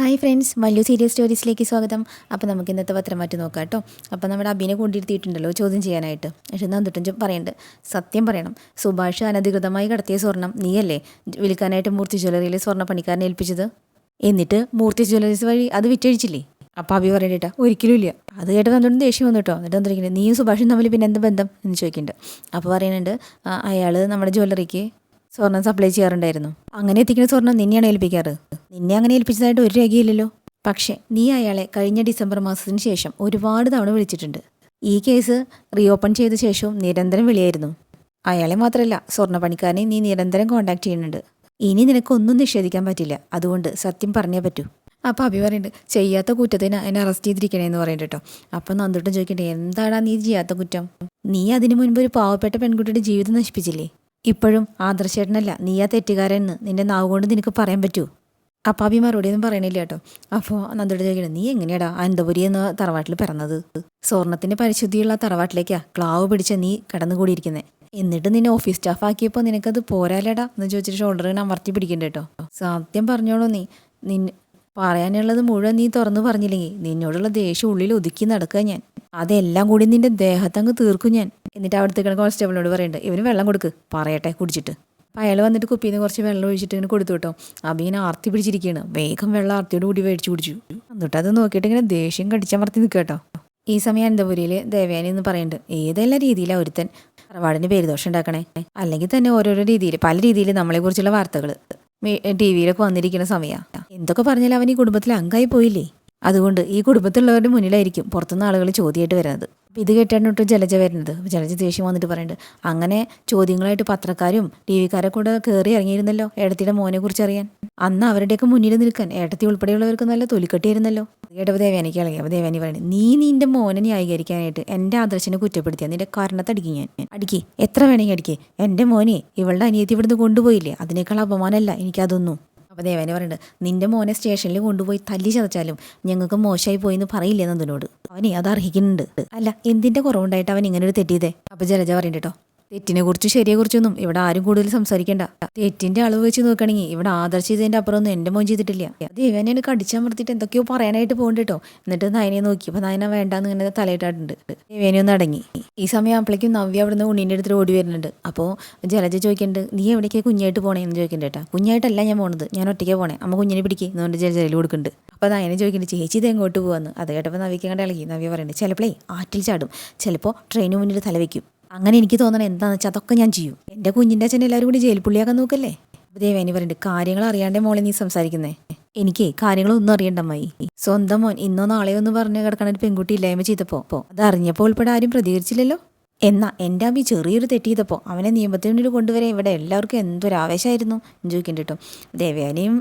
Hi friends വലിയ serious സ്റ്റോറീസിലേക്ക് സ്വാഗതം. അപ്പോൾ നമുക്ക് ഇന്നത്തെ പത്രം മാറ്റി നോക്കാം കേട്ടോ. അപ്പോൾ നമ്മുടെ അഭിനെ കൊണ്ടിരുത്തിയിട്ടുണ്ടല്ലോ ചോദ്യം ചെയ്യാനായിട്ട്. പക്ഷെ നന്ദിട്ടും പറയുന്നുണ്ട് സത്യം പറയണം. സുഭാഷ് അനധികൃതമായി കടത്തിയ സ്വർണം നീയല്ലേ? വിൽക്കാനായിട്ട് മൂർത്തി ജ്വല്ലറിയിലെ സ്വർണ പണിക്കാരനെ ഏൽപ്പിച്ചത്? എന്നിട്ട് മൂർത്തി ജ്വല്ലറീസ് വഴി അത് വിറ്റഴിച്ചില്ലേ? അപ്പോൾ അബി പറയണ്ടേട്ടാ ഒരിക്കലും ഇല്ല. അത് കേട്ട് വന്നിട്ട് ദേഷ്യം വന്നു കേട്ടോ. എന്നിട്ട് വന്നിരിക്കുന്നത് നീയും സുഭാഷും തമ്മിൽ പിന്നെ എന്ത് ബന്ധം? എന്ന് ചോദിക്കുന്നുണ്ട്. അപ്പോൾ പറയുന്നുണ്ട് അയാൾ നമ്മുടെ ജ്വല്ലറിക്ക് സ്വർണം സപ്ലൈ ചെയ്യാറുണ്ടായിരുന്നു. അങ്ങനെ എത്തിക്കുന്ന സ്വർണം നിന്നെയാണ് ഏൽപ്പിക്കാറ്. നിന്നെ അങ്ങനെ ഏൽപ്പിച്ചതായിട്ട് ഒരു രേഖയില്ലല്ലോ. പക്ഷേ നീ അയാളെ കഴിഞ്ഞ ഡിസംബർ മാസത്തിന് ശേഷം ഒരുപാട് തവണ വിളിച്ചിട്ടുണ്ട്. ഈ കേസ് റീഓപ്പൺ ചെയ്ത ശേഷവും നിരന്തരം വിളിയായിരുന്നു. അയാളെ മാത്രമല്ല സ്വർണ പണിക്കാരനെ നീ നിരന്തരം കോണ്ടാക്ട് ചെയ്യുന്നുണ്ട്. ഇനി നിനക്കൊന്നും നിഷേധിക്കാൻ പറ്റില്ല. അതുകൊണ്ട് സത്യം പറഞ്ഞേ പറ്റൂ. അപ്പോൾ അഭി പറയുന്നുണ്ട് ചെയ്യാത്ത കുറ്റത്തിന് എന്നെ അറസ്റ്റ് ചെയ്തിരിക്കണേന്ന് പറയുന്നുണ്ട് കേട്ടോ അപ്പം നന്ദിട്ടും ചോദിക്കട്ടെ എന്താടാ നീ ചെയ്യാത്ത കുറ്റം? നീ അതിനു മുൻപ് ഒരു പാവപ്പെട്ട പെൺകുട്ടിയുടെ ജീവിതം നശിപ്പിച്ചില്ലേ? ഇപ്പോഴും ആദർശേട്ടനല്ല നീ ആ തെറ്റുകാരെന്ന് നിന്റെ നാവ് കൊണ്ട് നിനക്ക് പറയാൻ പറ്റൂ. അപ്പം അഭി മറുപടിയൊന്നും പറയണില്ല കേട്ടോ. അപ്പോൾ നന്ദോട് ചോദിക്കണം നീ എങ്ങനെയാടാ അനന്തപുരി എന്ന തറവാട്ടിൽ പിറന്നത്? സ്വർണത്തിന്റെ പരിശുദ്ധിയുള്ള തറവാട്ടിലേക്കാ ക്ലാവ് പിടിച്ച നീ കടന്നുകൂടിയിരിക്കുന്നത് എന്നിട്ട് നിന്നെ ഓഫീസ് സ്റ്റാഫ് ആക്കിയപ്പോൾ നിനക്കത് പോരാലടാ എന്ന് ചോദിച്ചിട്ട് ഷോൾഡർ ഞാൻ വർത്തി കേട്ടോ. സത്യം പറഞ്ഞോളൂ നീ. നിന്നെ പറയാനുള്ളത് മുഴുവൻ നീ തുറന്നു പറഞ്ഞില്ലെങ്കിൽ നിന്നോടുള്ള ദേഷ്യം ഉള്ളിൽ ഒതുക്കി നടക്കുക ഞാൻ. അതെല്ലാം കൂടി നിന്റെ ദേഹത്തങ്ങ് തീർക്കും ഞാൻ. എന്നിട്ട് അവിടുത്തെ കിടക്കുന്ന കോൺസ്റ്റബിളിനോട് പറയുന്നുണ്ട് ഇവന് വെള്ളം കൊടുക്ക് പറയട്ടെ കുടിച്ചിട്ട്. അപ്പം അയാൾ വന്നിട്ട് കുപ്പിയിൽ നിന്ന് കുറച്ച് വെള്ളം ഒഴിച്ചിട്ട് ഇങ്ങനെ കൊടുത്തു കേട്ടോ. അപ്പം ഇങ്ങനെ ആർത്തി പിടിച്ചിരിക്കുകയാണ്. വേഗം വെള്ളം ആർത്തിയോട് കൂടി മേടിച്ചു കുടിച്ചു. എന്നിട്ട് അത് നോക്കിയിട്ട് ഇങ്ങനെ ദേഷ്യം കടിച്ചമർത്തി നിൽക്കുക കേട്ടോ. ഈ സമയം അനന്തപുരിയിൽ ദേവയാനി എന്ന് പറയുന്നുണ്ട് ഏതെല്ലാം രീതിയിലാണ് ഒരുത്തൻ? തറവാടിന് പേരുദോഷം ഉണ്ടാക്കണേ? അല്ലെങ്കിൽ തന്നെ ഓരോരോ രീതിയിൽ പല രീതിയിൽ നമ്മളെക്കുറിച്ചുള്ള വാർത്തകൾ ടി വിയിലൊക്കെ വന്നിരിക്കുന്ന സമയമാണ് എന്തൊക്കെ പറഞ്ഞാലും അവൻ ഈ കുടുംബത്തിൽ അംഗമായി പോയില്ലേ? അതുകൊണ്ട് ഈ കുടുംബത്തിലുള്ളവരുടെ മുന്നിലായിരിക്കും പുറത്തുനിന്ന് ആളുകൾ ചോദ്യമായിട്ട് വരുന്നത്. ഇത് കേട്ടാണ് ജലജ വരുന്നത്. ജലജ ദേഷ്യം വന്നിട്ട് പറയുന്നുണ്ട് അങ്ങനെ ചോദ്യങ്ങളായിട്ട് പത്രക്കാരും ടി വിക്കാരെ കൂടെ കയറി ഇറങ്ങിയിരുന്നല്ലോ ഏടത്തിയുടെ മോനെ കുറിച്ച് അറിയാൻ. അന്ന് അവരുടെയൊക്കെ മുന്നിൽ നിൽക്കാൻ ഏട്ടത്തി ഉൾപ്പെടെയുള്ളവർക്ക് നല്ല തൊലിക്കെട്ടിയിരുന്നല്ലോ കേട്ടപ്പോൾ ദേവാനിക്ക് ഇളകി. അപ്പോൾ ദേവാനി പറയുന്നത് നീ നിന്റെ മോനെ ന്യായീകരിക്കാനായിട്ട് എന്റെ ആദർശനെ കുറ്റപ്പെടുത്തിയ? നിന്റെ കാരണത്തടിക്കും ഞാൻ. അടിക്കി. എത്ര വേണമെങ്കിൽ അടിക്ക്. എന്റെ മോനെ ഇവളുടെ അനിയത്തി ഇവിടുന്ന് കൊണ്ടുപോയില്ലേ? അതിനേക്കാൾ അപമാനമല്ല എനിക്കതൊന്നും അപ്പോൾ ദേവനെ പറയുന്നുണ്ട് നിന്റെ മോനെ സ്റ്റേഷനിൽ കൊണ്ടുപോയി തല്ലി ചതച്ചാലും ഞങ്ങൾക്ക് മോശമായി പോയി എന്ന് പറയില്ലേ നന്ദനോട് അവനെ അത് അർഹിക്കുന്നുണ്ട്. അല്ല എന്തിന്റെ കുറവുണ്ടായിട്ട് അവൻ ഇങ്ങനെ ഒരു തെറ്റിയതേ അപ്പോൾ ജലജ പറയുന്നുണ്ട് കേട്ടോ തെറ്റിനെ കുറിച്ച് ശരിയെ കുറിച്ചൊന്നും ഇവിടെ ആരും കൂടുതൽ സംസാരിക്കണ്ട. തെറ്റിന്റെ അളവ് വെച്ച് നോക്കുകയാണെങ്കിൽ ഇവിടെ ആദർശ ചെയ്തതിന്റെ അപ്പുറമൊന്നും എന്റെ മോൻ ചെയ്തിട്ടില്ല. ദേവനെ കടിച്ചമർത്തിയിട്ട് എന്തൊക്കെയോ പറയാനായിട്ട് പോകുന്നുണ്ട് കേട്ടോ. എന്നിട്ട് നയനെ നോക്കി. അപ്പൊ നയന വേണ്ടാന്ന് ഇങ്ങനെ തലയിട്ടായിട്ടുണ്ട് ദേവേനെ ഒന്ന് അടങ്ങി. ഈ സമയം അപ്പോഴേക്കും നവ്യ അവിടുന്ന് ഉണ്ണീന്റെ അടുത്ത് ഓടി വരുന്നുണ്ട്. അപ്പോൾ ജലജ ചോദിക്കുന്നുണ്ട് നീ എവിടേക്കാണ് കുഞ്ഞായിട്ട് പോണേ? എന്ന് ചോദിക്കുന്നുണ്ട് കേട്ടോ. കുഞ്ഞായിട്ടല്ല ഞാൻ പോണത്. ഞാൻ ഒറ്റയ്ക്ക് പോണേ. അമ്മ കുഞ്ഞിനെ പിടിക്കുക എന്നുകൊണ്ട് ജലജയിൽ കൊടുക്കുന്നുണ്ട്. അപ്പോൾ നയനെ ചോദിക്കുന്നുണ്ട് ചേച്ചി ഇത് എങ്ങോട്ട് പോവാന്ന്? അത് കേട്ടപ്പോൾ നവിക്ക് കണ്ട് ഇളകി. നവ്യ പറയുന്നത് ചിലപ്പോഴേ ആറ്റിൽ ചാടും. ചിലപ്പോൾ ട്രെയിന് മുന്നിൽ തലവെക്കും അങ്ങനെ എനിക്ക് തോന്നണം എന്താണെന്ന് വെച്ചാൽ അതൊക്കെ ഞാൻ ചെയ്യും. എന്റെ കുഞ്ഞിന്റെ അച്ഛൻ എല്ലാവരും കൂടി ജയിൽ പുള്ളിയാക്കാൻ നോക്കല്ലേ? ദേവേനി പറയുന്നുണ്ട് കാര്യങ്ങൾ അറിയാണ്ടേ മോളെ നീ സംസാരിക്കുന്നേ. എനിക്ക് കാര്യങ്ങളൊന്നും അറിയണ്ട അമ്മായി. സ്വന്തം മോൻ ഇന്നോ നാളെയോ എന്ന് പറഞ്ഞ് കിടക്കണ ഒരു പെൺകുട്ടി ഇല്ലായ്മ ചെയ്തപ്പോൾ അപ്പോൾ അത് അറിഞ്ഞപ്പോൾ ഉൾപ്പെടെ ആരും പ്രതികരിച്ചില്ലല്ലോ? എന്നാ എന്റെ അമ്മ ചെറിയൊരു തെറ്റ് അവനെ നിയമത്തിന് മുന്നിൽ കൊണ്ടുവരാൻ ഇവിടെ എല്ലാവർക്കും എന്തൊരു ആവേശമായിരുന്നു ചോദിക്കേണ്ടി കേട്ടോ ദേവയാനിയും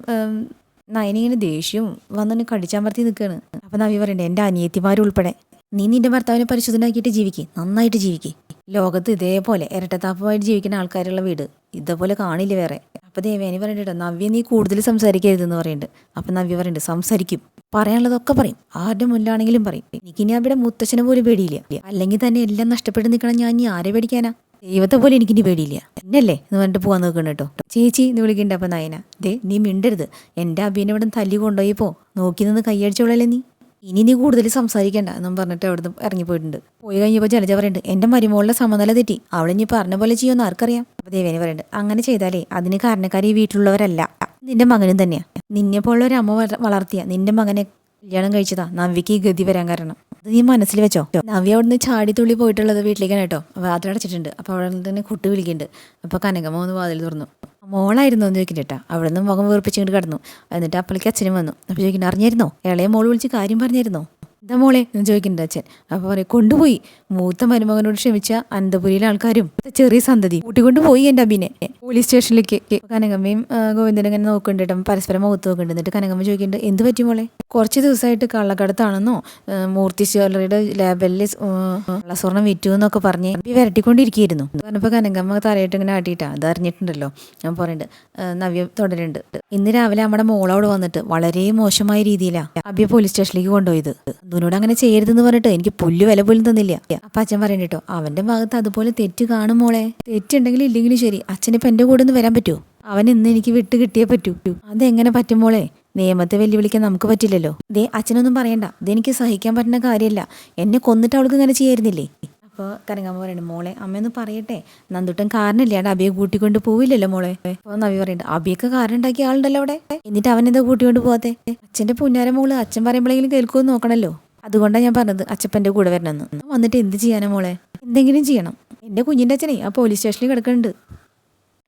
നയനിങ്ങനെ ദേഷ്യവും വന്നു കടിച്ചാമർത്തി നിൽക്കുകയാണ് അപ്പം നവി പറയണ്ടേ എന്റെ അനിയത്തിമാരുൾപ്പെടെ നീ നിന്റെ ഭർത്താവിനെ പരിശുദ്ധനാക്കിയിട്ട് ജീവിക്കേ നന്നായിട്ട് ജീവിക്കേ. ലോകത്ത് ഇതേപോലെ ഇരട്ടത്താപ്പമായിട്ട് ജീവിക്കുന്ന ആൾക്കാരുള്ള വീട് ഇതേപോലെ കാണില്ല വേറെ. അപ്പൊ ദേവേനി പറഞ്ഞിട്ടോ നവ്യ നീ കൂടുതൽ സംസാരിക്കരുതെന്ന് പറയുന്നുണ്ട് അപ്പൊ നവ്യ പറയുന്നുണ്ട് സംസാരിക്കും. പറയാനുള്ളതൊക്കെ പറയും. ആരുടെ മുന്നിലാണെങ്കിലും പറയും. എനിക്കിനി അവിടെ മുത്തച്ഛനെ പോലും പേടിയില്ല. അല്ലെങ്കിൽ തന്നെ എല്ലാം നഷ്ടപ്പെട്ട് നിൽക്കണം ഞാൻ ഇനി ആരെ പേടിക്കാനാ? ദൈവത്തെ പോലെ എനിക്കിനി പേടിയില്ല. എന്നല്ലേ? എന്ന് പറഞ്ഞിട്ട് പോകാൻ നോക്കണം കേട്ടോ. ചേച്ചി എന്ന് വിളിക്കണ്ട അപ്പൊ നയന. ദേ നീ മിണ്ടരുത്. എന്റെ അബീനെ ഇവിടെ തല്ലി കൊണ്ടുപോയിപ്പോ നോക്കി നിന്ന് കൈയടിച്ചോളല്ലേ നീ? ഇനി നീ കൂടുതൽ സംസാരിക്കണ്ട എന്നും പറഞ്ഞിട്ട് അവിടുന്ന് ഇറങ്ങിപ്പോയിട്ടുണ്ട്. പോയി കഴിഞ്ഞപ്പോൾ ജലജ പറയുന്നുണ്ട് എന്റെ മരുമോളുടെ സമനില തെറ്റി. അവളെ ഇനി പറഞ്ഞ പോലെ ചെയ്യുമെന്ന് ആർക്കറിയാം? അപ്പോൾ ദേവേനി പറയുന്നുണ്ട് അങ്ങനെ ചെയ്താലേ അതിന് കാരണക്കാരി വീട്ടിലുള്ളവരല്ല. നിന്റെ മകനും തന്നെയാ. നിന്നെ പോലുള്ള ഒരു അമ്മ വളർത്തിയ നിന്റെ മകനെ കല്യാണം കഴിച്ചതാ നവ്യക്ക് ഈ ഗതി വരാൻ കാരണം. അത് നീ മനസ്സിൽ വെച്ചോ? നവ്യ അവിടുന്ന് ചാടി തുള്ളി പോയിട്ടുള്ളത് വീട്ടിലേക്കാണ് കേട്ടോ. വാതിലടച്ചിട്ടുണ്ട് അപ്പോൾ അവിടെ തന്നെ കുട്ടി വിളിക്കുന്നുണ്ട്. അപ്പോൾ കനകമ്മ ഒന്ന് വാതിൽ തുറന്നു. മോളായിരുന്നു എന്ന് ചോദിക്കണ്ട അവിടെ നിന്ന് മുഖം വീർപ്പിച്ചിട്ട് കിടന്നു. എന്നിട്ട് അപ്പളിക്ക് അച്ഛനും വന്നു. അപ്പോൾ ചോദിക്കുന്നത് അറിഞ്ഞായിരുന്നോ? ഇളയ മോൾ വിളിച്ച് കാര്യം പറഞ്ഞായിരുന്നോ? എന്താ മോളെ? എന്ന് ചോദിക്കുന്നുണ്ട് അച്ഛൻ. അപ്പോൾ പറയും കൊണ്ടുപോയി. മൂത്ത മരുമകനോട് ക്ഷമിച്ച അനന്തപുരിയിലെ ആൾക്കാരും ചെറിയ സന്തതി കൂട്ടിക്കൊണ്ട് പോയി എന്റെ അബിനെ. പോലീസ് സ്റ്റേഷനിലേക്ക്. കനകമ്മയും ഗോവിന്ദനും ഇങ്ങനെ പരസ്പരം മുഖത്ത് നോക്കുന്നുണ്ട്. എന്നിട്ട് കനകമ്മ ചോദിക്കുന്നുണ്ട് എന്ത് പറ്റി മോളെ? കുറച്ച് ദിവസമായിട്ട് കള്ളക്കടത്താണെന്നോ? മൂർത്തി ജ്വല്ലറിയുടെ ലേബലിൽ കള്ളസ്വർണം വിറ്റു എന്നൊക്കെ പറഞ്ഞ് വരട്ടിക്കൊണ്ടിരിക്കുകയായിരുന്നു. പറഞ്ഞപ്പോൾ കനകമ്മ തലയിട്ട് ഇങ്ങനെ ആട്ടിയിട്ടാ. അത് അറിഞ്ഞിട്ടുണ്ടല്ലോ. പറയുന്നുണ്ട് നവ്യ തുടരുന്നുണ്ട് ഇന്ന് രാവിലെ നമ്മുടെ മോളോട് വന്നിട്ട് വളരെ മോശമായ രീതിയിലാണ് അബിയ പോലീസ് സ്റ്റേഷനിലേക്ക് കൊണ്ടുപോയത്. ഇതിനോട് അങ്ങനെ ചെയ്യരുതെന്ന് പറഞ്ഞിട്ട് എനിക്ക് പുല്ല് വില പോലും തന്നില്ല. അപ്പൊ അച്ഛൻ പറയണ്ട കേട്ടോ അവന്റെ ഭാഗത്ത് അതുപോലെ തെറ്റ് കാണും മോളെ. തെറ്റുണ്ടെങ്കിലും ഇല്ലെങ്കിലും ശരി അച്ഛനിപ്പോ എന്റെ കൂടെ ഒന്ന് വരാൻ പറ്റുമോ അവൻ ഇന്ന് എനിക്ക് വിട്ട് കിട്ടിയേ പറ്റൂ. അതെങ്ങനെ പറ്റും മോളെ? നിയമത്തെ വെല്ലുവിളിക്കാൻ നമുക്ക് പറ്റില്ലല്ലോ. ദേ അച്ഛനൊന്നും പറയണ്ട. ഇതെനിക്ക് സഹിക്കാൻ പറ്റുന്ന കാര്യമല്ല എന്നെ കൊന്നിട്ട് അവൾക്ക് ഇങ്ങനെ ചെയ്യായിരുന്നില്ലേ? അപ്പോൾ കനകാമ്മ പറയുന്നുണ്ട് മോളെ അമ്മയൊന്ന് പറയട്ടെ. നന്ദുട്ടൻ കാരണില്ലാണ്ട് അബിയെ കൂട്ടിക്കൊണ്ട് പോവില്ലല്ലോ മോളെ. അപ്പോൾ നവി പറയുന്നുണ്ട് അബിയൊക്കെ കാരണം ഉണ്ടാക്കിയ ആളുണ്ടല്ലോ അവിടെ. എന്നിട്ട് അവൻ എന്താ കൂട്ടിക്കൊണ്ട് പോവാത്തെ? അച്ഛന്റെ പുന്നാര മോൾ അച്ഛൻ പറയുമ്പോഴെങ്കിലും കേൾക്കുമെന്ന് നോക്കണല്ലോ. അതുകൊണ്ടാണ് ഞാൻ പറഞ്ഞത് അച്ഛപ്പന്റെ കൂടെ വരണമെന്ന്. വന്നിട്ട് എന്ത് ചെയ്യാനാ മോളെ? എന്തെങ്കിലും ചെയ്യണം. എന്റെ കുഞ്ഞിന്റെ അച്ഛനെ ആ പോലീസ് സ്റ്റേഷനിൽ കിടക്കുന്നുണ്ട്.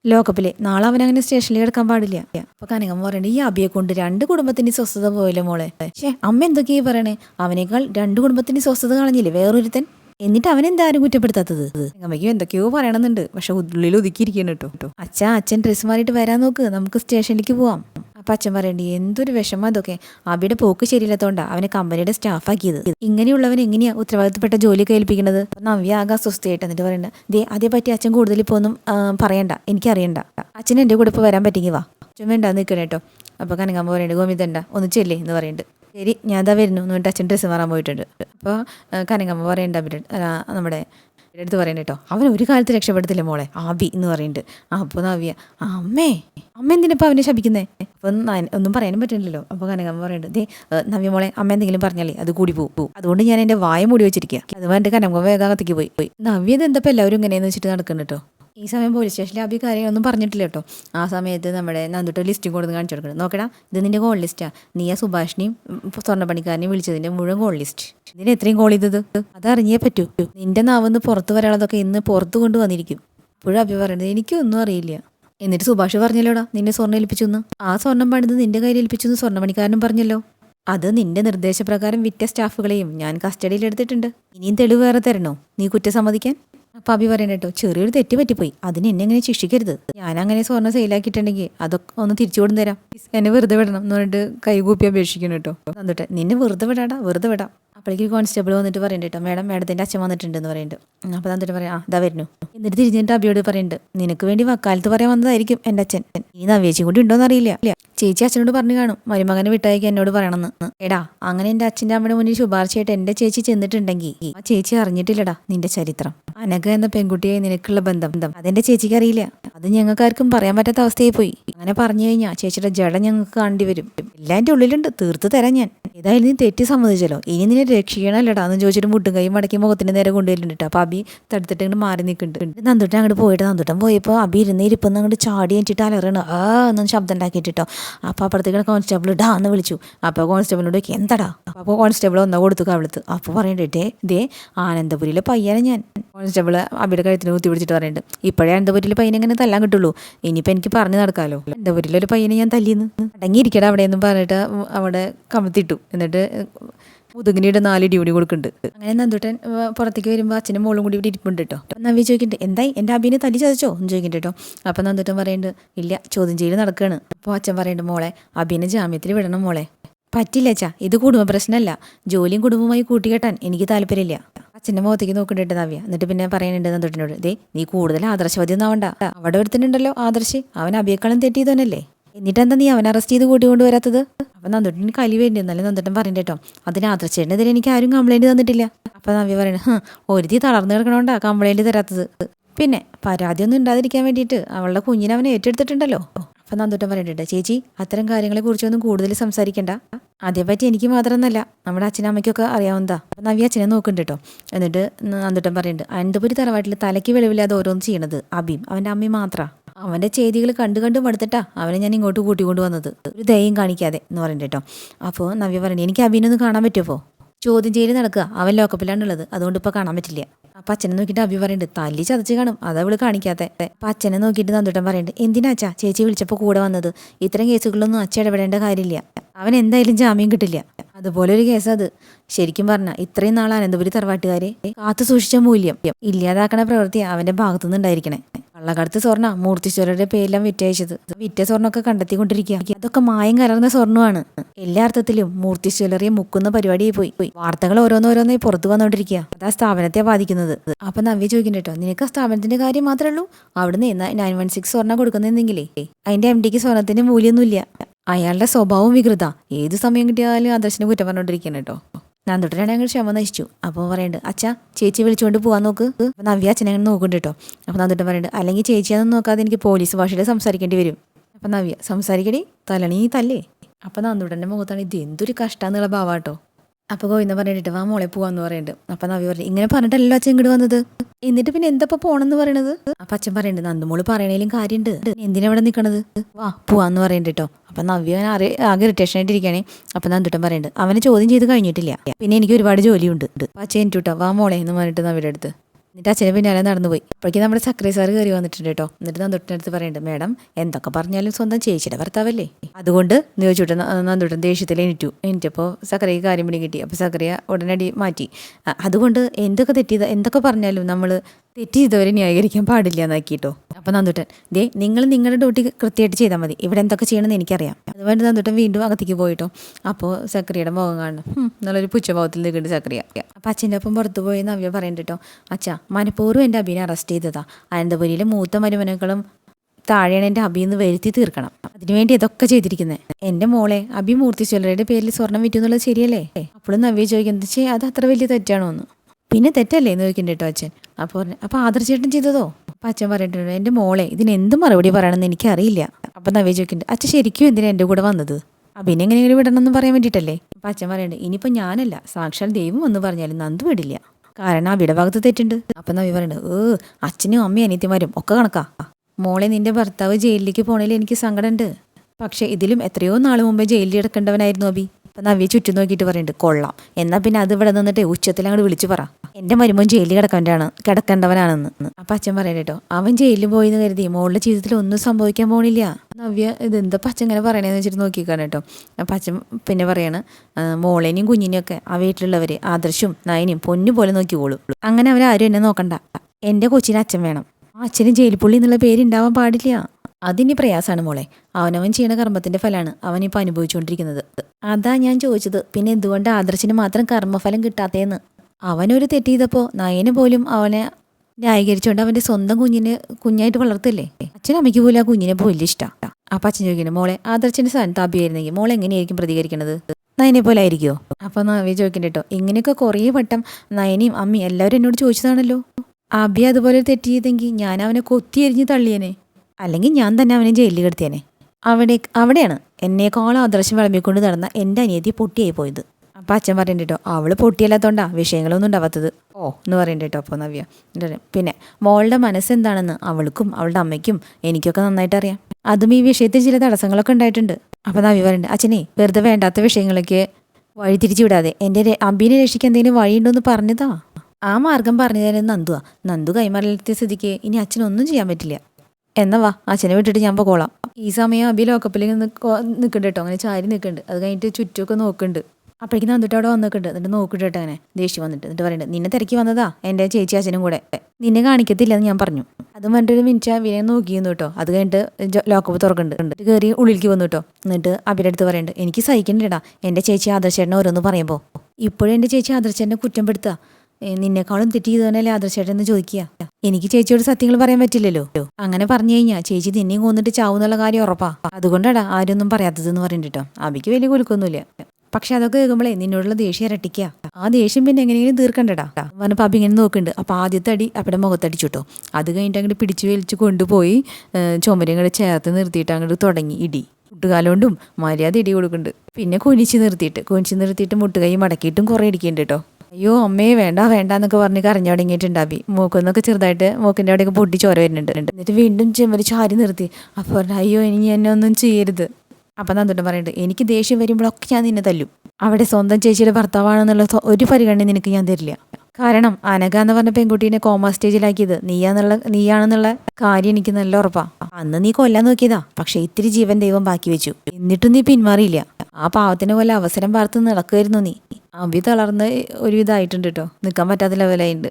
ലോകപ്പിലെ നാളെ അവൻ അങ്ങനെ സ്റ്റേഷനിൽ കിടക്കാൻ പാടില്ല. അപ്പൊ കനകം പറയണേ ഈ അബിയെ കൊണ്ട് രണ്ട് കുടുംബത്തിന്റെ സ്വസ്ഥത പോയല്ലോ മോളെ. പക്ഷേ അമ്മ എന്തൊക്കെയാ പറയണേ? അവനേക്കാൾ രണ്ട് കുടുംബത്തിന്റെ സ്വസ്ഥത കളഞ്ഞില്ലേ വേറൊരുത്തൻ? എന്നിട്ട് അവൻ ആരും കുറ്റപ്പെടുത്താത്തത്? അമ്മയ്ക്കും എന്തൊക്കെയോ പറയണമെന്നുണ്ട്. പക്ഷെ ഉള്ളിൽ ഒതുക്കിയിരിക്കണം കേട്ടോ. കേട്ടോ അച്ഛാ അച്ഛൻ ഡ്രസ്സ് മാറിയിട്ട് വരാൻ നോക്ക്. നമുക്ക് സ്റ്റേഷനിലേക്ക് പോവാം. അപ്പൊ അച്ഛൻ പറയണ്ടേ എന്തൊരു വിഷമം അതൊക്കെ. അബിയുടെ പോക്ക് ശരിയില്ലാത്തോണ്ടാ അവനെ കമ്പനിയുടെ സ്റ്റാഫാക്കിയത് ഇങ്ങനെയുള്ളവൻ എങ്ങനെയാ ഉത്തരവാദിത്തപ്പെട്ട ജോലി ഏൽപ്പിക്കുന്നത്? അപ്പൊ നവ്യ ആകെ അസ്വസ്ഥയായിട്ട് എന്നിട്ട് പറയണ്ട ദേ അതേപറ്റി അച്ഛൻ കൂടുതൽ ഇപ്പോൾ ഒന്നും പറയണ്ട. എനിക്കറിയണ്ട. അച്ഛൻ എന്റെ കൂടെ ഇപ്പോൾ വരാൻ പറ്റിയെങ്കിൽ വാ. അച്ഛൻ വേണ്ട നിൽക്കണേ കേട്ടോ. അപ്പോൾ കനകാമ്പ പറയണ്ട് ഗോമിതണ്ട ഒന്ന് എന്ന് പറയുന്നുണ്ട് ശരി ഞാൻ അതാ വരുന്നു. എന്ന് പറഞ്ഞിട്ട് അച്ഛൻ ഡ്രസ്സ് മാറാൻ പോയിട്ടുണ്ട്. അപ്പോൾ കനകമ്മ പറയണ്ട അവരുടെ നമ്മുടെ എടുത്ത് പറയുന്നത് കേട്ടോ. അവൻ ഒരു കാലത്ത് രക്ഷപ്പെടുത്തില്ല മോളെ ആവി എന്ന് പറയുന്നുണ്ട് അപ്പോൾ നവ്യ "ആ, അമ്മേ അമ്മ എന്തിനപ്പോൾ അവനെ ശപിക്കുന്നേ? അപ്പം ഒന്നും പറയാനും പറ്റില്ലല്ലോ അപ്പോൾ കനകമ്മ പറയുന്നുണ്ട് ദേ നവ്യ മോളെ അമ്മ എന്തെങ്കിലും പറഞ്ഞാലേ അത് കൂടി പോകും അതുകൊണ്ട് ഞാൻ എന്റെ വായ മൂടി വെച്ചിരിക്കുക അത് പറഞ്ഞിട്ട് കനകമ്മ വേഗം അകത്തേക്ക് പോയി. പോയി. നവ്യത് എന്തപ്പോൾ എല്ലാവരും ഇങ്ങനെയെന്ന് വെച്ചിട്ട് നടക്കുന്നു കേട്ടോ? ഈ സമയം പോലീസ് സ്റ്റേഷനിൽ അഭി കാര്യങ്ങളൊന്നും പറഞ്ഞിട്ടില്ല കേട്ടോ. ആ സമയത്ത് നമ്മുടെ നന്ദുട്ട് ലിസ്റ്റ് കൊടുത്ത് കാണിച്ചു കൊടുക്കണം. നോക്കടാ ഇത് നിന്റെ ഗോൾ ലിസ്റ്റാ നീ ആ സുഭാഷിനെയും സ്വർണപ്പണിക്കാരനെയും വിളിച്ചതിന്റെ മുഴുവൻ ഗോൾ ലിസ്റ്റ് ഇതിന് എത്രയും കോൾ ചെയ്തത്? അതറിഞ്ഞേ പറ്റൂ. നിന്റെ നാവെന്ന് പുറത്ത് വരാനുള്ളതൊക്കെ ഇന്ന് പുറത്ത് കൊണ്ടുവന്നിരിക്കും ഇപ്പോഴും അഭി പറയുന്നത് എനിക്കൊന്നും അറിയില്ല. എന്നിട്ട് സുഭാഷ് പറഞ്ഞല്ലോടാ നിന്നെ സ്വർണം ഏൽപ്പിച്ചു ആ സ്വർണം പണിത് നിന്റെ കയ്യിൽ ഏൽപ്പിച്ചു എന്ന് സ്വർണപ്പണിക്കാരനും പറഞ്ഞല്ലോ. അത് നിന്റെ നിർദ്ദേശപ്രകാരം വിറ്റ സ്റ്റാഫുകളെയും ഞാൻ കസ്റ്റഡിയിൽ എടുത്തിട്ടുണ്ട്. ഇനിയും തെളിവ് വേറെ തരണോ? നീ കുറ്റം സമ്മതിക്കാൻ? അപ്പൊ അഭി പറയണ കേട്ടോ ചെറിയൊരു തെറ്റ് പറ്റിപ്പോയി. അതിന് എന്നെ എങ്ങനെ ശിക്ഷിക്കരുത്. ഞാൻ അങ്ങനെ സ്വർണം സെയിലാക്കിയിട്ടുണ്ടെങ്കിൽ അതൊക്കെ ഒന്ന് തിരിച്ചു കൊടുന്ന് തരാം. എന്നെ വെറുതെ വിടണം എന്ന് പറഞ്ഞിട്ട് കൈകൂപ്പി അപേക്ഷിക്കണം കേട്ടോ. എന്നിട്ട് നിന്നെ വെറുതെ വിടാടാ വെറുതെ വിടാം. അപ്പോഴേക്ക് കോൺസ്റ്റബിൾ വന്നിട്ട് പറയുന്നുണ്ട് കേട്ടോ മേഡം മേഡത്തിന്റെ അച്ഛൻ വന്നിട്ടുണ്ട് എന്ന് പറയുന്നുണ്ട് അപ്പോൾ തന്നിട്ട് പറയാം ആ ഇതാ വരുന്നു. എന്നിട്ട് തിരിഞ്ഞിട്ട് അബിയോട് പറയുന്നുണ്ട് നിനക്ക് വേണ്ടി വക്കാലത്ത് പറയാൻ വന്നതായിരിക്കും എന്റെ അച്ഛൻ. ഈ നവ്യേച്ചി കൂടി ഉണ്ടോ അറിയില്ല. ചേച്ചി അച്ഛനോട് പറഞ്ഞു കാണും മരുമകനെ വിട്ടയക്കാൻ എന്നോട് പറയണമെന്ന്. എടാ അങ്ങനെ എന്റെ അച്ഛന്റെ അമ്മയുടെ മുന്നിൽ ശുപാർശയായിട്ട് എന്റെ ചേച്ചി ചെന്നിട്ടുണ്ടെങ്കിൽ ആ ചേച്ചി അറിഞ്ഞിട്ടില്ലടാ നിന്റെ ചരിത്രം. അനഘ എന്ന പെൺകുട്ടിയെ നിനക്കുള്ള ബന്ധം അതെന്റെ ചേച്ചിക്ക് അറിയില്ല. അത് ഞങ്ങൾക്കാർക്കും പറയാൻ പറ്റാത്ത അവസ്ഥയായി പോയി. അങ്ങനെ പറഞ്ഞു കഴിഞ്ഞാൽ ചേച്ചിയുടെ ജട ഞങ്ങൾക്ക് കാണേണ്ടി വരും. എല്ലാം എന്റെ ഉള്ളിലുണ്ട്. തീർത്ത് തരാം ഞാൻ. ഏതായാലും നീ തെറ്റി സമ്മതിച്ചല്ലോ. ഇനി നിന്നെ രക്ഷിക്കണമല്ലടാ എന്ന് ചോദിച്ചിട്ട് മുട്ടും കൈ മടക്കി മുഖത്തിന് നേരെ കൊണ്ടുവരുന്നുണ്ട് അപ്പൊ അബി തടുത്തിട്ട് ഇങ്ങോട്ട് മാറി നിൽക്കുന്നുണ്ട് നന്ദുട്ടൻ അങ്ങോട്ട് പോയിട്ട് നന്ദുട്ടൻ പോയപ്പോൾ അബി ഇരുന്ന് ഇരിപ്പം അങ്ങോട്ട് ചാടി എന്നിട്ട് അലറണം. ആ എന്നൊന്ന് ശബ്ദം ഉണ്ടാക്കിയിട്ടോ അപ്പോൾ അപ്പുറത്തേക്ക് കോൺസ്റ്റബിൾ ഡാ എന്ന് വിളിച്ചു. അപ്പോൾ കോൺസ്റ്റബിളിനോട് എന്താടാ? അപ്പോൾ കോൺസ്റ്റബിൾ ഒന്നാ കൊടുത്തു കവിളത്ത് അപ്പോൾ പറയണ്ടേ ദേ ആനന്ദപുരിയിലെ പയ്യനെ ഞാൻ. കോൺസ്റ്റബിൾ അബിയുടെ കഴുത്തിന് കുത്തി പിടിച്ചിട്ട് പറയുന്നുണ്ട് ഇപ്പോഴേ അനന്തപുരിയിലെ പയ്യനെ ഇങ്ങനെ തല്ലാൻ കിട്ടുള്ളൂ. ഇനിയിപ്പോൾ എനിക്ക് പറഞ്ഞു നടക്കാമല്ലോ അനന്തപുരിയിലെ ഒരു പയ്യനെ ഞാൻ തല്ലിന്ന്. അടങ്ങിയിരിക്കട അവിടെ എന്ന് പറഞ്ഞിട്ട് അവിടെ കമത്തിട്ടു എന്നിട്ട് മുതുകിനിയുടെ നാല് ഡ്യൂട്ടി കൊടുക്കുന്നുണ്ട്. അങ്ങനെ നന്ദുട്ടൻ പുറത്തേക്ക് വരുമ്പോൾ അച്ഛനും മോളും കൂടി ഇവിടെ ഇരിപ്പുണ്ട് കേട്ടോ നവി ചോദിക്കുന്നുണ്ട് എന്തായി? എന്റെ അബീനെ തല്ലി ചതച്ചോ? എന്ന് ചോദിക്കുന്നുണ്ട് കേട്ടോ അപ്പം നന്ദുട്ടൻ പറയുന്നുണ്ട് ഇല്ല ചോദ്യം ചെയ്യൽ നടക്കുകയാണ് അപ്പോൾ അച്ഛൻ പറയുന്നുണ്ട് മോളെ അബീനെ ജാമ്യത്തിൽ വിടണം മോളെ. പറ്റില്ല അച്ഛാ. ഇത് കുടുംബ പ്രശ്നമല്ല. ജോലിയും കുടുംബവുമായി കൂട്ടിക്കെട്ടാൻ എനിക്ക് താല്പര്യമില്ല. അച്ഛന്റെ മുഖത്തേക്ക് നോക്കിണ്ടിട്ട് നവ്യ. എന്നിട്ട് പിന്നെ പറയുന്നുണ്ട് നന്ദുട്ടനോട് ദേ നീ കൂടുതൽ ആദർശവാദി ഒന്നാവണ്ട അവിടെ ഒരുത്തനുണ്ടല്ലോ ആദർശി. അവൻ അബിയേക്കാളും തെറ്റിയതന്നല്ലേ എന്നിട്ടെന്താ നീ അവനെ അറസ്റ്റ് ചെയ്ത് കൂട്ടി കൊണ്ടുവരാത്തത് അപ്പൊ നന്ദുട്ടന് കലി വേണ്ടി എന്നാലും നന്ദുട്ടൻ പറയണ്ട കേട്ടോ അതിന് ആദർശേട്ടനെതിരെ എനിക്ക് ആരും കംപ്ലൈന്റ് തന്നിട്ടില്ല. അപ്പൊ നവ്യ പറയണ ഒരുതി തളർന്നു കിടക്കണോണ്ടാ കംപ്ലൈന്റ് തരാത്തത്. പിന്നെ പരാതിയൊന്നും ഉണ്ടാതിരിക്കാൻ വേണ്ടിയിട്ട് അവളുടെ കുഞ്ഞിനെ അവനെ ഏറ്റെടുത്തിട്ടുണ്ടല്ലോ. അപ്പൊ നന്ദുട്ടൻ പറയണ്ടിട്ട് ചേച്ചി അത്തരം കാര്യങ്ങളെ കുറിച്ചൊന്നും കൂടുതൽ സംസാരിക്കണ്ട. അതേപറ്റി എനിക്ക് മാത്രമെന്നല്ല നമ്മുടെ അച്ഛനും അറിയാവുന്നതാ. അപ്പൊ നവ്യ അച്ഛനെ നോക്കുന്നുണ്ട് കേട്ടോ എന്നിട്ട് നന്ദുട്ടൻ പറയുന്നുണ്ട് അനന്തപുരി തറവാട്ടിൽ തലയ്ക്ക് വെളിവില്ലാതെ ഓരോന്ന് ചെയ്യണത്? അബീം അവന്റെ അമ്മയും മാത്ര. അവന്റെ ചെയ്തികൾ കണ്ടു കണ്ടു മടുത്തിട്ടാ അവനെ ഞാൻ ഇങ്ങോട്ട് കൂട്ടിക്കൊണ്ട് വന്നത്. ഒരു ദയം കാണിക്കാതെ എന്ന് പറയുന്നുണ്ട് കേട്ടോ. അപ്പോൾ നവ്യ പറഞ്ഞു എനിക്ക് അഭിനൊന്ന് കാണാൻ പറ്റുമോ ചോദ്യം ചെയ്യൽ നടക്കുക. അവൻ ലോക്കപ്പിലാണുള്ളത് അതുകൊണ്ട് ഇപ്പൊ കാണാൻ പറ്റില്ല. അപ്പൊ അച്ഛനെ നോക്കിയിട്ട് അഭി പറയുന്നുണ്ട് തല്ലി ചതച്ച് കാണും. അതാ അവൾ കാണിക്കാത്ത. അപ്പൊ അച്ഛനെ നോക്കിയിട്ട് നന്ദുട്ടൻ പറയുന്നുണ്ട് എന്തിനാ അച്ഛാ ചേച്ചി വിളിച്ചപ്പോൾ കൂടെ വന്നത്? ഇത്തരം കേസുകളിലൊന്നും അച്ഛ ഇടപെടേണ്ട കാര്യമില്ല. അവൻ എന്തായാലും ജാമ്യം കിട്ടില്ല. അതുപോലെ ഒരു കേസ് അത്. ശരിക്കും പറഞ്ഞാൽ ഇത്രയും നാൾ അനന്തപുരി തറവാട്ടുകാരെ കാത്തു സൂക്ഷിച്ച മൂല്യം. ഇല്ലാതാക്കണ പ്രവൃത്തി അവന്റെ ഭാഗത്തുനിന്ന് ഉണ്ടായിരിക്കണേ കള്ളക്കടത്ത് സ്വർണ. മൂർത്തിശ്വരരുടെ പേരിലാണ് വിറ്റയച്ചത് വിറ്റ സ്വർണൊക്കെ കണ്ടെത്തിക്കൊണ്ടിരിക്കുക അതൊക്കെ മായം കലർന്ന സ്വർണമാണ്. എല്ലാ അർത്ഥത്തിലും മൂർത്തിശ്വലറിയെ മുക്കുന്ന പരിപാടിയായി പോയി. വാർത്തകൾ ഓരോന്നോരോന്നായി പുറത്തു വന്നോണ്ടിരിക്കുക. അതാ സ്ഥാപനത്തെ ബാധിക്കുന്നത്. അപ്പൊ നവ്യ ചോദിക്കണ്ട കേട്ടോ നിനക്ക് സ്ഥാപനത്തിന്റെ കാര്യം മാത്രമേ ഉള്ളൂ? അവിടുന്ന് നയൻ വൺ സിക്സ് സ്വർണ കൊടുക്കുന്നെങ്കിലേ അതിന്റെ എം ഡിക്ക് സ്വർണത്തിന്റെ മൂല്യമൊന്നുമില്ല അയാളുടെ സ്വഭാവം വികൃത. ഏത് സമയം കിട്ടിയാലും ആദർശനെ കുറ്റം പറഞ്ഞോണ്ടിരിക്കണം കേട്ടോ. നന്ദുട്ടനാണ് ഞങ്ങൾ ക്ഷമ നശിച്ചു അപ്പോൾ പറയുന്നുണ്ട് അച്ഛാ ചേച്ചി വിളിച്ചുകൊണ്ട് പോകാൻ നോക്ക്. അപ്പോൾ നവ്യ അച്ഛനെ അങ്ങനെ നോക്കുന്നുണ്ട് കേട്ടോ. അപ്പോൾ നന്ദുട്ടൻ പറയുന്നുണ്ട് അല്ലെങ്കിൽ ചേച്ചിയാണെന്ന് നോക്കാതെ എനിക്ക് പോലീസ് ഭാഷയിൽ സംസാരിക്കേണ്ടി വരും. അപ്പം നവ്യ സംസാരിക്കടി തലണീ തല്ലേ. അപ്പം നന്ദുടന്റെ മുഖത്താണ് ഇത് എന്തൊരു കഷ്ടമെന്നുള്ള ഭാവാട്ടോ അപ്പോൾ ഗോവിന്ദൻ പറഞ്ഞിട്ട് വാ മോളെ പോവാന്ന് പറയുന്നുണ്ട് അപ്പൊ നവി പറഞ്ഞു ഇങ്ങനെ പറഞ്ഞിട്ടല്ലോ അച്ഛൻ ഇങ്ങോട്ട് വന്നത്? എന്നിട്ട് പിന്നെ എന്താ പോണെന്ന് പറയണത്? അപ്പൊ അച്ഛൻ പറയുന്നുണ്ട് നന്ദമോൾ പറയണേലും കാര്യമുണ്ട് എന്തിനാ ഇവിടെ നിൽക്കണത് വാ പോവാന്ന് പറയുന്നുണ്ട് അപ്പം നവ്യ അങ്ങനെ അറി ആകെ ഇറിറ്റേഷൻ ആയിട്ടിരിക്കുകയാണെ അപ്പം നന്ദുട്ടൻ പറയുന്നുണ്ട് അവനെ ചോദ്യം ചെയ്ത് കഴിഞ്ഞിട്ടില്ല. പിന്നെ എനിക്ക് ഒരുപാട് ജോലിയുണ്ട്. അപ്പം അച്ഛൻ എനിട്ടോ വാ മോളെ എന്ന് പറഞ്ഞിട്ട് നവിയുടെ അടുത്ത്. എന്നിട്ട് അച്ഛനെ പിന്നാലെ നടന്നുപോയി. അപ്പോഴേക്കും നമ്മുടെ സക്രി സാർ കയറി വന്നിട്ടുണ്ട് കേട്ടോ. എന്നിട്ട് നന്ദുട്ടിനടുത്ത് പറയുന്നുണ്ട് മേഡം എന്തൊക്കെ പറഞ്ഞാലും സ്വന്തം ചേച്ചിയുടെ ഭർത്താവല്ലേ? അതുകൊണ്ട് എന്ന് ചോദിച്ചിട്ട് നന്ദുട്ടൻ ദേഷ്യത്തിൽ എനിറ്റു എനിറ്റപ്പോൾ സക്രയ്ക്ക് കാര്യം പിടി കിട്ടി. അപ്പോൾ സക്രിയ ഉടനടി മാറ്റി. അതുകൊണ്ട് എന്തൊക്കെ തെറ്റിയത് എന്തൊക്കെ പറഞ്ഞാലും നമ്മൾ തെറ്റ് ചെയ്തവരെ ന്യായീകരിക്കാൻ പാടില്ല എന്നാക്കിട്ടോ അപ്പോൾ നന്ദുട്ടൻ ദേ നിങ്ങൾ നിങ്ങളുടെ ഡ്യൂട്ടി കൃത്യമായിട്ട് ചെയ്താൽ മതി. ഇവിടെ എന്തൊക്കെ ചെയ്യണമെന്ന് എനിക്കറിയാം. അതുകൊണ്ട് നന്ദുട്ടൻ വീണ്ടും അകത്തേക്ക് പോയിട്ടോ. അപ്പോൾ സക്രിയുടെ മുഖം കാണണം. എന്നുള്ളൊരു പുച്ഛഭാവത്തിൽ നിൽക്കുന്നുണ്ട് സക്രിയ. അപ്പോൾ അച്ഛന്റെ ഒപ്പം പുറത്ത് പോയി നവ്യ പറയണ്ടോ അച്ഛാ മനഃപൂർവം എന്റെ അഭിനെ അറസ്റ്റ് ചെയ്തതാ. അനന്തപുരിയിലെ മൂത്ത മരുമനകളും താഴെയാണ് എന്റെ എന്ന് വരുത്തി തീർക്കണം. അതിനുവേണ്ടി ഇതൊക്കെ ചെയ്തിരിക്കുന്നത് എന്റെ മോളെ അബി മൂർത്തി ജ്വല്ലറിയുടെ പേരിൽ സ്വർണം വിറ്റു എന്നുള്ളത് ശരിയല്ലേ? അപ്പോഴും നവ്യ ചോദിക്കുന്നത് ചേ അത് അത്ര വലിയ തെറ്റാണോ എന്ന് പിന്നെ തെറ്റല്ലേ എന്ന് ചോദിക്കണ്ട കേട്ടോ അച്ഛൻ. അപ്പോൾ പറഞ്ഞു അപ്പോൾ ആദർശേട്ടൻ ചെയ്തതോ? അപ്പം അച്ഛൻ പറഞ്ഞിട്ടുണ്ട് എന്റെ മോളെ ഇതിന് എന്ത് മറുപടി പറയണമെന്ന് എനിക്ക് അറിയില്ല അപ്പം നവ്യ ചോദിക്കുന്നുണ്ട് അച്ഛൻ ശരിക്കും എന്തിനാ എന്റെ കൂടെ വന്നത്? അഭിനെ വിടണം എന്ന് പറയാൻ വേണ്ടിയിട്ടല്ലേ? അപ്പം അച്ഛൻ പറയുന്നുണ്ട് ഇനിയിപ്പോൾ ഞാനല്ല സാക്ഷാൽ ദൈവം എന്ന് പറഞ്ഞാലും നന്ദു വിടില്ല. കാരണം ആ വിടഭാഗത്ത് തെറ്റുണ്ട്. അപ്പം നവ്യ പറയുന്നുണ്ട് ഏ അച്ഛനും അമ്മയും അനിയത്തിമാരും ഒക്കെ കണക്കാ. മോളെ നിന്റെ ഭർത്താവ് ജയിലിലേക്ക് പോണേൽ എനിക്ക് സങ്കടമുണ്ട് പക്ഷെ ഇതിലും എത്രയോ നാൾ മുമ്പേ ജയിലിൽ കിടക്കേണ്ടവനായിരുന്നു അബി. അപ്പം നവ്യ ചുറ്റും നോക്കിയിട്ട് പറയുന്നുണ്ട് കൊള്ളാം. എന്നാൽ പിന്നെ അത് ഇവിടെ നിന്നിട്ട് ഉച്ചത്തിൽ അങ്ങോട്ട് വിളിച്ചു പറ. എന്റെ മരുമോൻ ജയിലിൽ കിടക്കേണ്ടതാണ് കിടക്കേണ്ടവനാണെന്ന്. അപ്പം അച്ഛൻ പറയണ കേട്ടോ അവൻ ജയിലിൽ പോയി എന്ന് കരുതി മോളുടെ ജീവിതത്തിൽ ഒന്നും സംഭവിക്കാൻ പോണില്ല. നവ്യ ഇത് എന്താ അച്ഛൻ ഇങ്ങനെ പറയണേന്ന് വെച്ചിട്ട് നോക്കിക്കാണ് കേട്ടോ അപ്പം അച്ഛൻ പിന്നെ പറയാണ് "ആ, മോളേനെയും കുഞ്ഞിനെയും ഒക്കെ ആ വീട്ടിലുള്ളവർ ആദർശും നയനെയും പൊന്നു പോലെ നോക്കിക്കോളൂ. അങ്ങനെ അവരാരും എന്നെ നോക്കണ്ട. എന്റെ കൊച്ചിന് അച്ഛൻ വേണം. ആ അച്ഛന് ജയിൽ പുള്ളി എന്നുള്ള പേര് ഉണ്ടാവാൻ പാടില്ല. അതിനി പ്രയാസമാണ് മോളെ. അവനവൻ ചെയ്യണ കർമ്മത്തിന്റെ ഫലമാണ് അവൻ ഇപ്പൊ അനുഭവിച്ചുകൊണ്ടിരിക്കുന്നത്. അതാ ഞാൻ ചോദിച്ചത് പിന്നെ എന്തുകൊണ്ട് ആദർശിന് മാത്രം കർമ്മഫലം കിട്ടാത്തേന്ന്? അവനൊരു തെറ്റ് ചെയ്തപ്പോ നയന് പോലും അവനെ ന്യായീകരിച്ചുകൊണ്ട് അവന്റെ സ്വന്തം കുഞ്ഞിനെ കുഞ്ഞായിട്ട് വളർത്തല്ലേ? അച്ഛനും അമ്മയ്ക്ക് പോലും ആ കുഞ്ഞിനെ പോലും വലിയ ഇഷ്ടമാണ് അപ്പൊ അച്ഛൻ ചോദിക്കുന്നു മോളെ ആദർശിന്റെ സ്ഥാനത്ത് അഭിയായിരുന്നെങ്കിൽ മോളെ എങ്ങനെയായിരിക്കും പ്രതികരിക്കുന്നത് നയനെ പോലെ ആയിരിക്കുമോ അപ്പൊ നവ്യ ചോദിക്കണ്ട കേട്ടോ ഇങ്ങനെയൊക്കെ കുറേ വട്ടം നയനയും അമ്മയും എല്ലാവരും എന്നോട് ചോദിച്ചതാണല്ലോ. അബി അതുപോലെ തെറ്റ് ചെയ്തെങ്കിൽ ഞാൻ അവനെ കൊത്തിയെരിഞ്ഞ് തള്ളിയേനെ. അല്ലെങ്കിൽ ഞാൻ തന്നെ അവനെ ജയിലിൽ കിടത്തിയേനെ. അവിടെ അവിടെയാണ് എന്നേക്കാളും ആദർശം വിളമ്പിക്കൊണ്ട് നടന്ന എന്റെ അനിയത്തി പൊട്ടിയായി പോയത്. അപ്പം അച്ഛൻ പറയുന്നുണ്ട് കേട്ടോ അവൾ പൊട്ടിയല്ലാത്തോണ്ടാ വിഷയങ്ങളൊന്നും ഉണ്ടാവാത്തത്. ഓ എന്ന് പറയുന്നുണ്ട് കേട്ടോ അപ്പോൾ നവ്യ. പിന്നെ മോളുടെ മനസ്സെന്താണെന്ന് അവൾക്കും അവളുടെ അമ്മയ്ക്കും എനിക്കൊക്കെ നന്നായിട്ട് അറിയാം അതും ഈ വിഷയത്തിൽ ചില തടസ്സങ്ങളൊക്കെ ഉണ്ടായിട്ടുണ്ട്. അപ്പം നവ്യ പറയുന്നുണ്ട് അച്ഛനെ വെറുതെ വേണ്ടാത്ത വിഷയങ്ങളൊക്കെ വഴി തിരിച്ചു വിടാതെ എന്റെ അമ്പീനെ രക്ഷിക്കാൻ എന്തെങ്കിലും വഴിയുണ്ടോന്ന് പറഞ്ഞതാ. ആ മാർഗം പറഞ്ഞു തരുന്നത് നന്ദുവാ. നന്ദു കൈമാറിയ സ്ഥിതിക്ക് ഇനി അച്ഛനൊന്നും ചെയ്യാൻ പറ്റില്ല. എന്നാ വാ അച്ഛനെ വിട്ടിട്ട് ഞാൻ പോകോളാം ഈ സമയം അബി ലോക്കപ്പിൽ നിൽക്കുന്നുണ്ട് കേട്ടോ അങ്ങനെ ചാരി നിൽക്കുന്നുണ്ട് അത് കഴിഞ്ഞിട്ട് ചുറ്റുമൊക്കെ നോക്കുന്നുണ്ട് അപ്പോഴേക്കും നന്നിട്ട് അവിടെ വന്നിട്ടുണ്ട് എന്നിട്ട് നോക്കിട്ട് കേട്ടോ അങ്ങനെ. ദേഷ്യം വന്നിട്ട്. എന്നിട്ട് പറയുന്നുണ്ട് നിന്നെ തിരക്കി വന്നതാ എന്റെ ചേച്ചി അച്ഛനും കൂടെ. നിന്നെ കാണിക്കത്തില്ല എന്ന് ഞാൻ പറഞ്ഞു. അത് പറഞ്ഞിട്ട് ഒരു മിനിറ്റ് അബിനെ നോക്കിയിരുന്നു കേട്ടോ. അത് കഴിഞ്ഞിട്ട് ലോക്കപ്പ് തുറക്കുന്നുണ്ട് കയറി ഉള്ളിലേക്ക് വന്നു കേട്ടോ. എന്നിട്ട് അബിയുടെ അടുത്ത് പറയുന്നുണ്ട് എനിക്ക് സഹിക്കണ്ടേടാ എന്റെ ചേച്ചി ആദർശേട്ടനെ ഓരോന്ന് പറയുമ്പോൾ ഇപ്പോഴും എന്റെ ചേച്ചി ആദർശേട്ടനെ കുറ്റം പെടുത്തുക നിന്നെക്കാളും തെറ്റ് ചെയ്തവനല്ലേ ആദർശേട്ടൻ എന്ന് ചോദിക്കുക. എനിക്ക് ചേച്ചിയോട് സത്യങ്ങൾ പറയാൻ പറ്റില്ലല്ലോ. അങ്ങനെ പറഞ്ഞു കഴിഞ്ഞാൽ ചേച്ചി നിന്നെയും കൊന്നിട്ട് ചാവുന്നുള്ള കാര്യം ഉറപ്പാ. അതുകൊണ്ടാടാ ആരൊന്നും പറയാത്തതെന്ന് പറയുന്നുണ്ട് അബിക്ക് വലിയ കുലുക്കൊന്നുമില്ല. പക്ഷെ അതൊക്കെ കേൾക്കുമ്പോഴേ നിന്നോടുള്ള ദേഷ്യം ഇരട്ടിക്കുക ആ ദേഷ്യം പിന്നെ എങ്ങനെയെങ്കിലും തീർക്കണ്ടടാ. പറഞ്ഞപ്പോൾ അപ്പം ഇങ്ങനെ നോക്കുന്നുണ്ട്. അപ്പോൾ ആദ്യത്തെ അടി അവിടെ മുഖത്തടിച്ചു കേട്ടോ അത് കഴിഞ്ഞിട്ട് അങ്ങോട്ട് പിടിച്ചു വലിച്ച് കൊണ്ടുപോയി ചുമരും ചേർത്ത് നിർത്തിയിട്ട് അങ്ങോട്ട് തുടങ്ങി ഇടി. മുട്ടുകാലുകൊണ്ടും മര്യാദ ഇടി കൊടുക്കുന്നുണ്ട്. പിന്നെ കുനിച്ച് നിർത്തിയിട്ട്. കുനിച്ച് നിർത്തിയിട്ട് മുട്ടുകൈ മടക്കിയിട്ടും കുറേ ഇടിക്കുന്നുണ്ട് കേട്ടോ അയ്യോ അമ്മേ വേണ്ട വേണ്ട എന്നൊക്കെ പറഞ്ഞ് കരഞ്ഞു തുടങ്ങിയിട്ടുണ്ട് അബി മൂക്കൊന്നൊക്കെ ചെറുതായിട്ട് മൂക്കിന്റെ അവിടെയൊക്കെ പൊട്ടി ചോര വരുന്നുണ്ട്. എന്നിട്ട് വീണ്ടും ചെമ്മരി ചാരി നിർത്തി. അപ്പോൾ പറഞ്ഞു അയ്യോ ഇനി എന്നെ ഒന്നും ചെയ്യരുത്. അപ്പം നന്ദുട്ടൻ പറയുന്നുണ്ട് എനിക്ക് ദേഷ്യം വരുമ്പോഴൊക്കെ ഞാൻ നിന്നെ തല്ലും. അവിടെ സ്വന്തം ചേച്ചിയുടെ ഭർത്താവാണെന്നുള്ള ഒരു പരിഗണന നിനക്ക് ഞാൻ തരില്ല. കാരണം അനഘ എന്ന് പറഞ്ഞ പെൺകുട്ടീനെ കോമ സ്റ്റേജിലാക്കിയത് നീയാന്നുള്ള നീയാണെന്നുള്ള കാര്യം എനിക്ക് നല്ല ഉറപ്പാ. അന്ന് നീ കൊല്ലാൻ നോക്കിയതാ. പക്ഷെ ഇത്തിരി ജീവൻ ദൈവം ബാക്കി വെച്ചു. എന്നിട്ടും നീ പിന്മാറിയില്ല. ആ പാവത്തിനെ പോലെ അവസരം പാർത്ത് നടക്കുമായിരുന്നു നീ. അവി തളർന്ന് ഒരുവിധമായിട്ടുണ്ട് കേട്ടോ നിൽക്കാൻ പറ്റാത്ത ലെവലായിട്ടുണ്ട്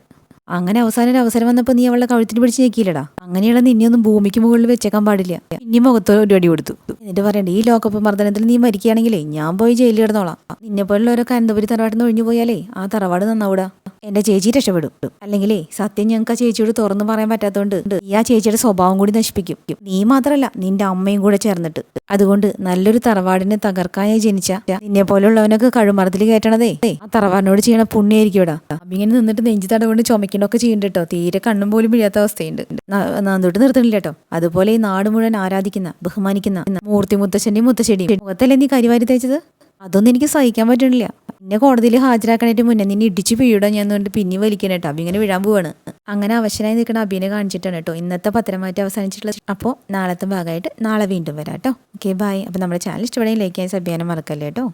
അങ്ങനെ അവസാനം ഒരു അവസരം വന്നപ്പോൾ നീ അവളെ കഴുത്തിന് പിടിച്ച് ഞെക്കിയില്ലടാ? അങ്ങനെയുള്ള നിന്നെ ഒന്നും ഭൂമിക്ക് മുകളിൽ വെച്ചേക്കാൻ പാടില്ല. നിന്നെ മുഖത്ത് ഒരു അടി കൊടുത്തു. എന്നിട്ട് പറയണ്ടേ ഈ ലോകപ്പ് മർദ്ദനത്തിൽ നീ മരിക്കുകയാണെങ്കിലേ ഞാൻ പോയി ജയിലിൽ കിടന്നോളാം. നിന്നെ പോലുള്ളവരൊക്കെ അനന്തപുരി തറവാട്ടിൽ നിന്ന് ഒഴിഞ്ഞു പോയാലേ ആ തറവാട് നന്നാവൂടാ. എന്റെ ചേച്ചി രക്ഷപ്പെടും. അല്ലെങ്കിലേ സത്യം ഞങ്ങൾക്ക് ആ ചേച്ചിയോട് തുറന്നു പറയാൻ പറ്റാത്തതുകൊണ്ട് ഈ ആ ചേച്ചിയുടെ സ്വഭാവം കൂടി നശിപ്പിക്കും. നീ മാത്രമല്ല നിന്റെ അമ്മയും കൂടെ ചേർന്നിട്ട്. അതുകൊണ്ട് നല്ലൊരു തറവാടിനെ തകർക്കാനായി ജനിച്ച നിന്നെ പോലുള്ളവനൊക്കെ കഴുമറത്തിൽ കയറ്റണതേ. ആ തറവാടിനോട് ചെയ്യണ പുണ്യായിരിക്കും അപ്പൊ ഇങ്ങനെ നിന്നിട്ട് നെഞ്ചു തടവുകൊണ്ട് കൊണ്ട് ചുമക്കണ അഭിനയിക്കണമൊക്കെ ചെയ്യുന്നുണ്ട് കേട്ടോ. തീരെ കണ്ണും പോലും ഇല്ലാത്ത അവസ്ഥയുണ്ട്. നന്ദോട്ട് നിർത്തണില്ല കേട്ടോ അതുപോലെ ഈ നാട് മുഴുവൻ ആരാധിക്കുന്ന ബഹുമാനിക്കുന്ന മൂർത്തി മുത്തശ്ശന്റെയും മുത്തശ്ശേടിയും മുഖത്തല്ലേ നീ കരിവാരി തേച്ചത്? അതൊന്നും എനിക്ക് സഹിക്കാൻ പറ്റണില്ല. എന്നെ കോടതിയിൽ ഹാജരാക്കാനായിട്ട് മുന്നേ നിന്നെ ഇടിച്ചു പിഴിയിടാൻ ഞാൻ എന്നിട്ട് പിന്നെ വലിക്കണം കേട്ടോ അബി ഇങ്ങനെ വീഴാൻ പോവാണ്. അങ്ങനെ അവശനായി നിൽക്കുന്ന അബിനെ കാണിച്ചിട്ടാണ് കേട്ടോ ഇന്നത്തെ പത്രമായിട്ട് അവസാനിച്ചിട്ടുള്ള അപ്പോൾ നാളത്തെ ഭാഗമായിട്ട് നാളെ വീണ്ടും വരാം കേട്ടോ ഓക്കെ ബൈ അപ്പോൾ നമ്മുടെ ചാനൽ ഇഷ്ടപ്പെടുകയും ലൈക്ക് ചെയ്യാൻ സഭ്യാനം മറക്കല്ലേ കേട്ടോ